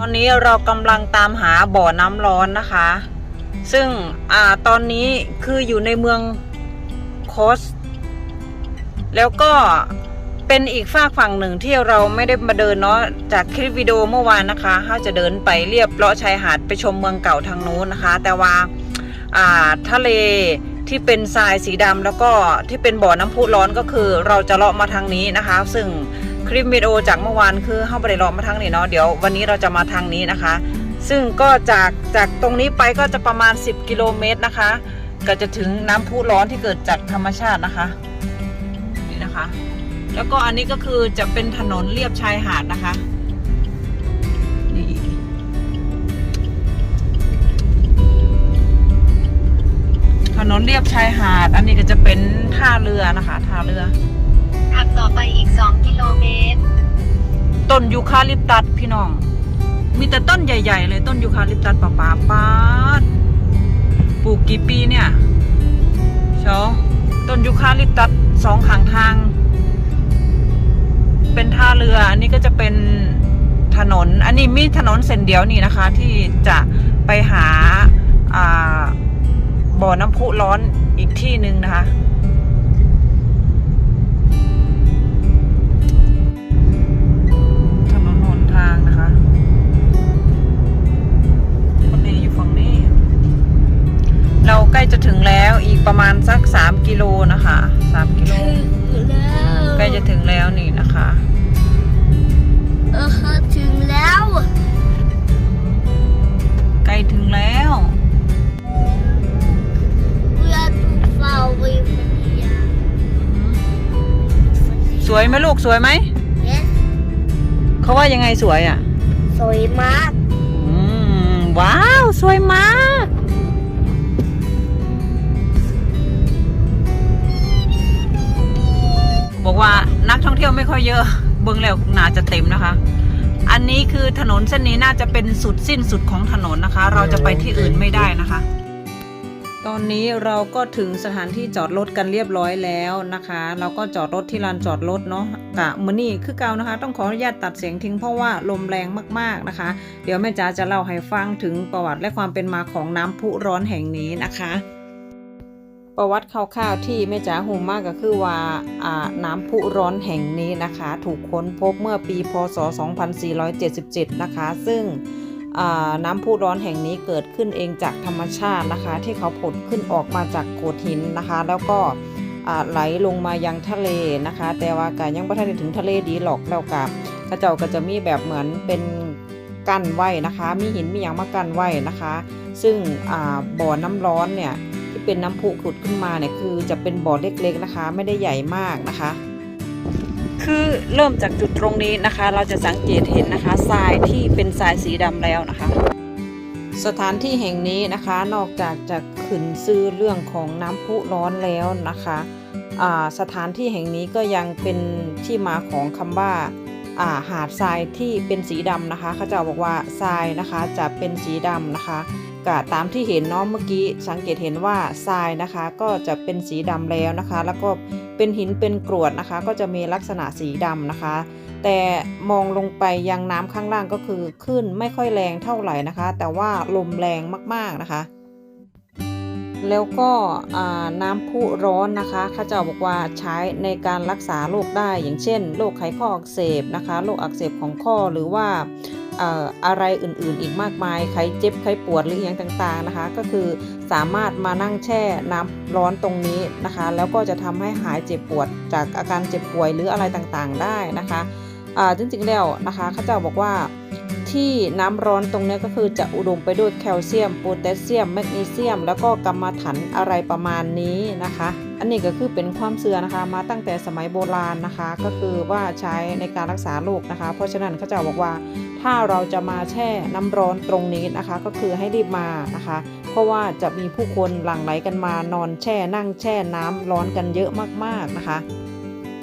ตอนนี้เรากำลังตามหาบ่อน้ำร้อนนะคะ ซึ่งอ่าตอนนี้คืออยู่ในเมืองโคส แล้วก็เป็นอีกฝากฝั่งหนึ่งที่เราไม่ได้มาเดินเนาะจากคลิปวิดีโอเมื่อวานนะคะเราจะเดินไปเรียบเลาะชายหาดไปชมเมืองเก่าทางนู้นนะคะ แต่ว่าอ่าทะเลที่เป็นทรายสีดำแล้วก็ที่เป็นบ่อน้ำพุร้อนก็คือ เราจะเลาะมาทางนี้นะคะ ซึ่ง คลิปวิดีโอจากเมื่อวานคือเข้าไปได้เลาะมาทางนี้เนาะเดี๋ยววันนี้เราจะมาทางนี้นะคะ ซึ่งก็จากจากตรงนี้ไปก็จะประมาณ 10 กิโลเมตรนะคะ ก็จะถึงน้ำพุร้อนที่เกิดจากธรรมชาตินะคะนี่นะคะ แล้วก็อันนี้ก็คือจะเป็นถนนเลียบชายหาดนะคะนี่ถนนเลียบชายหาด อันนี้ก็จะเป็นท่าเรือนะคะ ท่าเรือ ขับต่อไปอีก 2 กิโลเมตร ต้นยูคาลิปตัสพี่น้อง มีแต่ต้นใหญ่ ๆ เลยต้นยูคาลิปตัสป่าป่าปาดปลูกกี่ปีเนี่ยเชาต้นยูคาลิปตัสสองขางทาง เป็นท่าเรือ อันนี้ก็จะเป็นถนน อันนี้มีถนนเส้นเดียวนี่นะคะ ที่จะไปหาบ่อน้ำพุร้อนอีกที่หนึ่งนะคะ ล้จะถึงแล้วอีกประมาณสักสามกิโลนะคะสามกิโลถึงแล้วใกล้จะถึงแล้วนี่นะคะเออถึงแล้ว ใกล้ถึงแล้ว We are too far away from here สวยไหมลูกสวยไหม Yes เขาว่ายังไงสวยอะ สวยมากอืมว้าว สวยมาก บอกว่านักท่องเที่ยวไม่ค่อยเยอะ เบิ้งแล้วน่าจะเต็มนะคะ อันนี้คือถนนเส้นนี้น่าจะเป็นสุดสิ้นสุดของถนนนะคะ เราจะไปที่อื่นไม่ได้นะคะ ตอนนี้เราก็ถึงสถานที่จอดรถกันเรียบร้อยแล้วนะคะ เราก็จอดรถที่ลานจอดรถเนาะกะมือนี่คือเก่านะคะ ต้องขออนุญาตตัดเสียงทิ้งเพราะว่าลมแรงมากๆนะคะ เดี๋ยวแม่จ๋าจะเล่าให้ฟังถึงประวัติและความเป็นมาของน้ำพุร้อนแห่งนี้นะคะ ประวัติคร่าวๆที่แม่จ๋าหูมากก็คือว่าน้ำพุร้อนแห่งนี้นะคะ ถูกค้นพบเมื่อปีพศ 2477 นะคะ ซึ่งน้ำพุร้อนแห่งนี้เกิดขึ้นเองจากธรรมชาตินะคะ ที่เขาผุดขึ้นออกมาจากโขดหินนะคะ แล้วก็ไหลลงมายังทะเลนะคะ แต่ว่าก็ยังไม่ทันได้ถึงทะเลดีหรอกแล้วกับกระเจ้าก็จะมีแบบเหมือนเป็นกั้นไว้นะคะ มีหินมีอย่างมากั้นไว้นะคะ ซึ่งบ่อน้ำร้อนเนี่ย ที่เป็นน้ำพุขุดขึ้นมาเนี่ยคือจะเป็นบ่อเล็กๆนะคะ ไม่ได้ใหญ่มากนะคะ คือเริ่มจากจุดตรงนี้นะคะ เราจะสังเกตเห็นนะคะทรายที่เป็นทรายสีดำแล้วนะคะ สถานที่แห่งนี้นะคะ นอกจากจะขึ้นซื้อเรื่องของน้ำพุร้อนแล้วนะคะอ่าสถานที่แห่งนี้ก็ยังเป็นที่มาของคำว่าอ่าหาดทรายที่เป็นสีดำนะคะเขาจะบอกว่าทรายนะคะจะเป็นสีดำนะคะ ก็ตามที่เห็นเนาะเมื่อกี้สังเกตเห็นว่าทรายนะคะ ก็จะเป็นสีดำแล้วนะคะ แล้วก็เป็นหินเป็นกรวดนะคะ ก็จะมีลักษณะสีดำนะคะ แต่มองลงไปยังน้ำข้างล่างก็คือขึ้นไม่ค่อยแรงเท่าไหร่นะคะ แต่ว่าลมแรงมากๆนะคะแล้วก็น้ำพุร้อนนะคะเขาเจะบอกว่าใช้ในการรักษาโรคได้อย่างเช่นโรคไขข้ออักเสบนะคะโรคอักเสบของข้อหรือว่า อ่ออะไรอื่นๆ อีกมากมายใครเจ็บใครปวดหรืออย่างต่างๆนะคะ ก็คือสามารถมานั่งแช่น้ำร้อนตรงนี้นะคะ แล้วก็จะทำให้หายเจ็บปวดจากอาการเจ็บป่วยหรืออะไรต่างๆได้นะคะจริงๆแล้วนะคะข้าเจ้าบอกว่า ที่น้ำร้อนตรงนี้ก็คือจะอุดมไปด้วยแคลเซียมโพแทสเซียมแมกนีเซียม แล้วก็กัมมันถันอะไรประมาณนี้นะคะ อันนี้ก็คือเป็นความเชื่อนะคะ มาตั้งแต่สมัยโบราณนะคะ ก็คือว่าใช้ในการรักษาโรคนะคะ เพราะฉะนั้นเขาจะบอกว่าถ้าเราจะมาแช่น้ำร้อนตรงนี้นะคะ ก็คือให้รีบมานะคะ เพราะว่าจะมีผู้คนหลั่งไหลกันมานอนแช่นั่งแช่น้ำร้อนกันเยอะมากๆนะคะ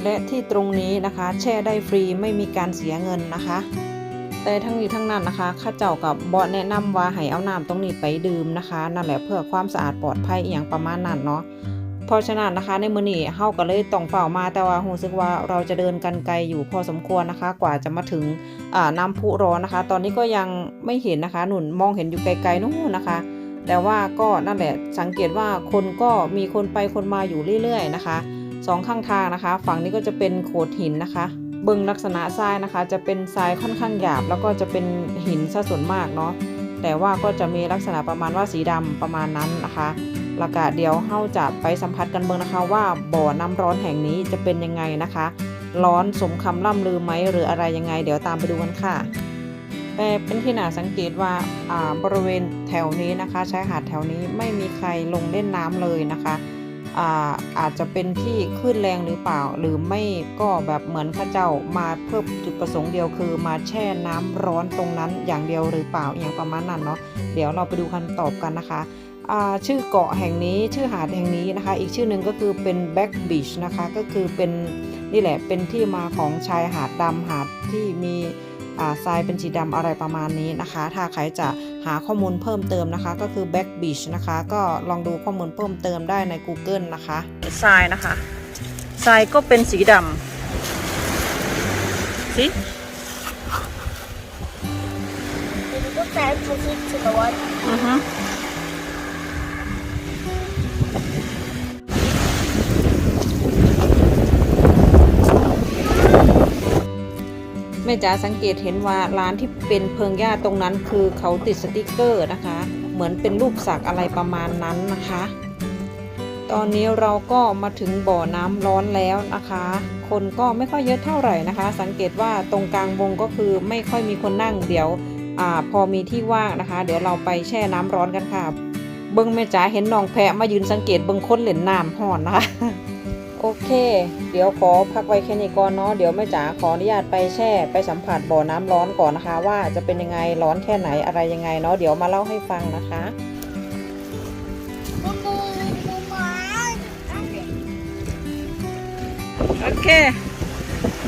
และที่ตรงนี้นะคะ แช่ได้ฟรีไม่มีการเสียเงินนะคะ แต่ทั้งนี้ทั้งนั้นนะคะข้าเจ้ากับบอแนะนำว่าให้เอาน้ำตรงนี้ไปดื่มนะคะ นั่นแหละเพื่อความสะอาดปลอดภัยอย่างประมาณนั้นเนาะเพราะฉะนั้นนะคะในมือนี้เฮาก็เลยต้องเฝ้ามาแต่ว่ารู้สึกว่าเราจะเดินกันไกลอยู่พอสมควรนะคะ กว่าจะมาถึงน้ำพุร้อนนะคะ ตอนนี้ก็ยังไม่เห็นนะคะ หนุนมองเห็นอยู่ไกลๆนู่นนะคะ แต่ว่าก็นั่นแหละสังเกตว่าคนก็มีคนไปคนมาอยู่เรื่อย ๆ นะคะสองข้างทางนะคะ ฝั่งนี้ก็จะเป็นโขดหินนะคะ เบึงลักษณะทรายนะคะ จะเป็นทรายค่อนข้างหยาบ แล้วก็จะเป็นหินซะส่วนมากเนาะแต่ว่าก็จะมีลักษณะประมาณว่าสีดำประมาณนั้นนะคะแล้วก็เดี๋ยวเฮาจะไปสัมผัสกันเบิ่งนะคะ ว่าบ่อน้ำร้อนแห่งนี้จะเป็นยังไงนะคะ ร้อนสมคำล่ำลือไหมหรืออะไรยังไง เดี๋ยวตามไปดูกันค่ะ แต่เป็นที่น่าสังเกตว่าอ่าบริเวณแถวนี้นะคะชายหาดแถวนี้ไม่มีใครลงเล่นน้ำเลยนะคะ อาอาจจะเป็นที่คลื่นแรงหรือเปล่า หรือไม่ก็แบบเหมือนข้าเจ้ามาเพื่อจุดประสงค์เดียวคือมาแช่น้ำร้อนตรงนั้นอย่างเดียวหรือเปล่าอย่างประมาณนั้นเนาะเดี๋ยวเราไปดูคำตอบกันนะคะชื่อเกาะแห่งนี้ชื่อหาดแห่งนี้นะคะ อีกชื่อหนึ่งก็คือเป็น Back Beach นะคะก็คือเป็นนี่แหละเป็นที่มาของชายหาดดำหาดที่มี ทรายเป็นสีดำอะไรประมาณนี้นะคะ ถ้าใครจะหาข้อมูลเพิ่มเติมนะคะ ก็คือ Back Beach นะคะ ก็ลองดูข้อมูลเพิ่มเติมได้ใน Google นะคะทรายนะคะทรายก็เป็นสีดำสิ Did you go back to the to the one? อือฮึ ม่จ๋าสังเกตเห็นว่าร้านที่เป็นเพิงหญ้าตรงนั้นคือเขาติดสติกเกอร์นะคะ เหมือนเป็นรูปสักอะไรประมาณนั้นนะคะ ตอนนี้เราก็มาถึงบ่อน้ำร้อนแล้วนะคะ คนก็ไม่ค่อยเยอะเท่าไหร่นะคะ สังเกตว่าตรงกลางวงก็คือไม่ค่อยมีคนนั่งเดี๋ยวอพอมีที่ว่างนะคะ เดี๋ยวเราไปแช่น้ำร้อนกันค่ะ เบิ้งแม่จ๋าเห็นน้องแพะมายืนสังเกตเบิ้งคนเหล่นน้ำห่อนนะคะ โอเค เดี๋ยวขอพักไว้แค่นี้ก่อนเนาะ เดี๋ยวแม่จ๋าขออนุญาตไปแช่ ไปสัมผัสบ่อน้ำร้อนก่อนนะคะ ว่าจะเป็นยังไงร้อนแค่ไหนอะไรยังไงเนาะ เดี๋ยวมาเล่าให้ฟังนะคะโอเค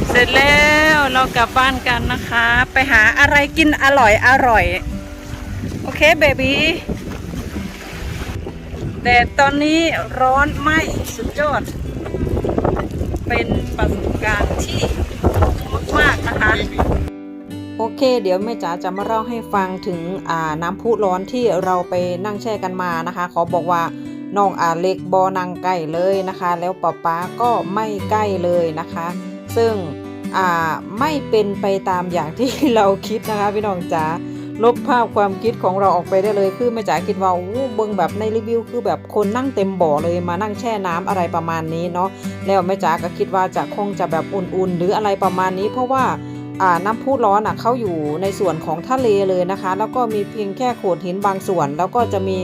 เสร็จแล้วเรากลับบ้านกันนะคะ ไปหาอะไรกินอร่อยอร่อย โอเคเบบี้แต่ตอนนี้ร้อนไหมสุดยอด เป็นประสบการณ์ที่มากนะคะ โอเค เดี๋ยวแม่จ๋าจะมาเล่าให้ฟังถึงน้ำพุร้อนที่เราไปนั่งแช่กันมานะคะ ขอบอกว่าน้องอาเล็กบอนังใกล้เลยนะคะ แล้วป๊าป๊าก็ไม่ใกล้เลยนะคะ ซึ่งอ่าไม่เป็นไปตามอย่างที่เราคิดนะคะพี่น้องจ๋า ลบภาพความคิดของเราออกไปได้เลย คือแม่จ๋าคิดว่าอู้เบิ่งแบบในรีวิว คือแบบคนนั่งเต็มบ่อเลยมานั่งแช่น้ำอะไรประมาณนี้เนาะแล้วแม่จ๋าก็คิดว่าจะคงจะแบบอุ่นๆ หรืออะไรประมาณนี้ เพราะว่าอ่าน้ำพุร้อนอะเขาอยู่ในส่วนของทะเลเลยนะคะ แล้วก็มีเพียงแค่โขดหินบางส่วน แล้วก็จะมี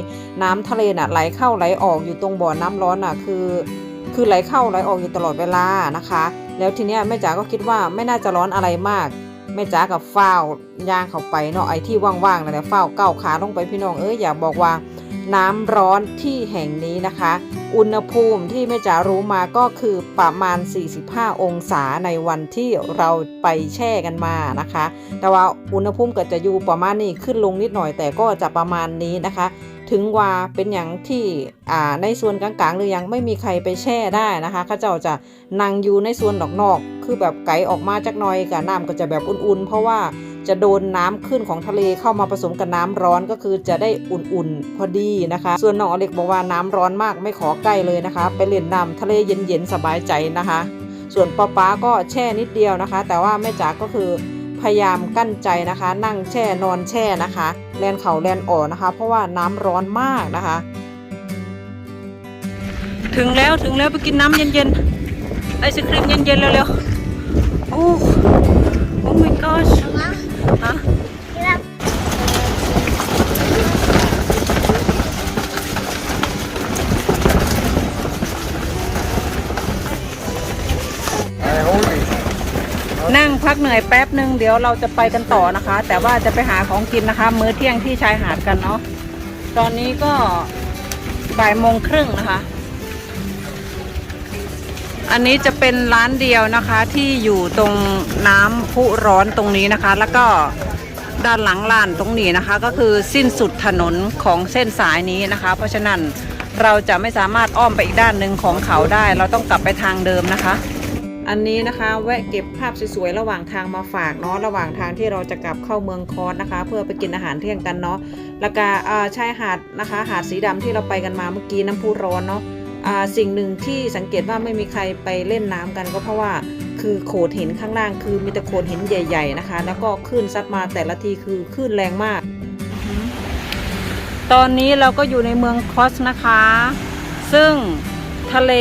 น้ำทะเลน่ะไหลเข้าไหลออกอยู่ตรงบ่อน้ำร้อนอะคือคือไหลเข้าไหลออกอยู่ตลอดเวลานะคะ แล้วทีเนี้ยแม่จ๋าก็คิดว่าไม่น่าจะร้อนอะไรมาก แม่จ๋ากับฝ้าวย่างเข้าไปเนาะไอ้ที่ว่างๆนั่นแหละฝ้าวก้าขาลงไปพี่น้องเอ้ยอย่าบอกว่า น้ำร้อนที่แห่งนี้นะคะ อุณหภูมิที่แม่จ๋ารู้มาก็คือประมาณ 45 องศาในวันที่เราไปแช่กันมานะคะ แต่ว่าอุณหภูมิก็จะอยู่ประมาณนี้ขึ้นลงนิดหน่อยแต่ก็จะประมาณนี้นะคะ ถึงว่าเป็นอย่างที่ในส่วนกลางๆ หรือยังไม่มีใครไปแช่ได้นะคะข้าเจ้าจะนั่งอยู่ในส่วนนอกๆคือแบบไกลออกมาจากน่อยกับน้ำก็จะแบบอุ่นๆ เพราะว่า จะโดนน้ำขึ้นของทะเลเข้ามาผสมกับน้ำร้อนก็คือจะได้อุ่นๆ พอดีนะคะ ส่วนน้องอเล็กบอกว่าน้ำร้อนมากไม่ขอใกล้เลยนะคะ ไปเล่นน้ำทะเลเย็นๆสบายใจนะคะ ส่วนป๊าป๊าก็แช่นิดเดียวนะคะ แต่ว่าแม่จ๋าก็คือพยายามกั้นใจนะคะ นั่งแช่นอนแช่นะคะแลนเข่าแลนอ่อนนะคะ เพราะว่าน้ำร้อนมากนะคะ ถึงแล้วถึงแล้วไปกินน้ำเย็นๆไอศครีมเย็นๆเร็วๆโอ้ เหนื่อยแป๊บหนึ่งเดี๋ยวเราจะไปกันต่อนะคะ แต่ว่าจะไปหาของกินนะคะ มื้อเที่ยงที่ชายหาดกันเนาะตอนนี้ก็บ่ายโมงครึ่งนะคะ อันนี้จะเป็นร้านเดียวนะคะที่อยู่ตรงน้ำพุร้อนตรงนี้นะคะ แล้วก็ด้านหลังลานตรงนี้นะคะ ก็คือสิ้นสุดถนนของเส้นสายนี้นะคะ เพราะฉะนั้นเราจะไม่สามารถอ้อมไปอีกด้านหนึ่งของเขาได้ เราต้องกลับไปทางเดิมนะคะ อันนี้นะคะแวะเก็บภาพสวยๆระหว่างทางมาฝากเนาะระหว่างทางที่เราจะกลับเข้าเมืองคอนนะคะ เพื่อไปกินอาหารเที่ยงกันเนาะแล้วก็าชายหาดนะคะ หาดสีดำที่เราไปกันมาเมื่อกี้น้ำพุร้อนเนาะสิ่งหนึ่งที่สังเกตว่าไม่มีใครไปเล่นน้ำกันก็เพราะว่าคือโขดหินข้างล่างคือมีแต่โขดหินใหญ่ ๆนะคะ แล้วก็คลื่นซัดมาแต่ละทีคือคลื่นแรงมาก ตอนนี้เราก็อยู่ในเมืองคอสนะคะ ซึ่ง ทะเล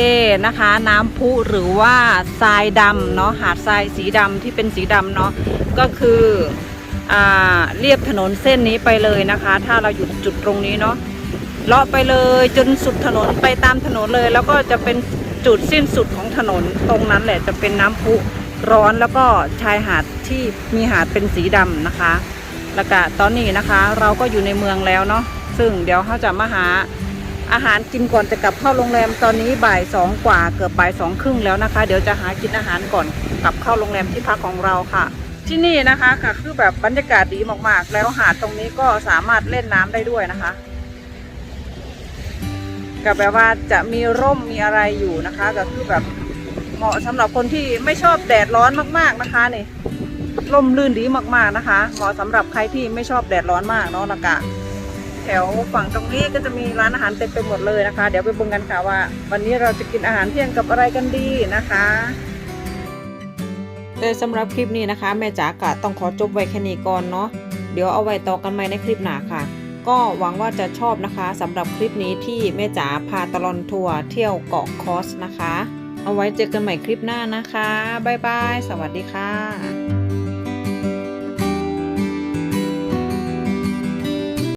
นะคะ น้ำพุหรือว่าทรายดำเนาะหาดทรายสีดำที่เป็นสีดำเนาะก็คืออเรียบถนนเส้นนี้ไปเลยนะคะ ถ้าเราหยุดจุดตรงนี้เนาะเลาะไปเลยจนสุดถนนไปตามถนนเลย แล้วก็จะเป็นจุดสิ้นสุดของถนนตรงนั้นแหละจะเป็นน้ำพุร้อนแล้วก็ชายหาดที่มีหาดเป็นสีดำนะคะ แล้วก็ตอนนี้นะคะเราก็อยู่ในเมืองแล้วเนาะซึ่งเดี๋ยวเขาจะมาหา อาหารกินก่อนจะกลับเข้าโรงแรมตอนนี้บ่ายสองกว่าเกือบบ่ายสองครึ่งแล้วนะคะ เดี๋ยวจะหากินอาหารก่อนกลับเข้าโรงแรมที่พักของเราค่ะ ที่นี่นะคะค่ะคือแบบบรรยากาศดีมากๆ แล้วหาดตรงนี้ก็สามารถเล่นน้ำได้ด้วยนะคะกับแบบว่าจะมีร่มมีอะไรอยู่นะคะก็คือแบบเหมาะสำหรับคนที่ไม่ชอบแดดร้อนมากๆนะคะนี่ร่มรื่นดีมากๆนะคะ เหมาะสำหรับใครที่ไม่ชอบแดดร้อนมากเนาะแล้วก็ แถวฝั่งตรงนี้ก็จะมีร้านอาหารเต็มไปหมดเลยนะคะ เดี๋ยวไปบุงกันค่ะว่า วันนี้เราจะกินอาหารเที่ยงกับอะไรกันดีนะคะแต่สำหรับคลิปนี้นะคะ แม่จ๋ากะต้องขอจบไว้แค่นี้ก่อนเนาะเดี๋ยวเอาไว้ต่อกันใหม่ในคลิปหน้าค่ะ ก็หวังว่าจะชอบนะคะสำหรับคลิปนี้ที่แม่จ๋าพาตลอนทัวร์เที่ยวเกาะคอสนะคะ เอาไว้เจอกันใหม่คลิปหน้านะคะบ๊ายบายสวัสดีค่ะ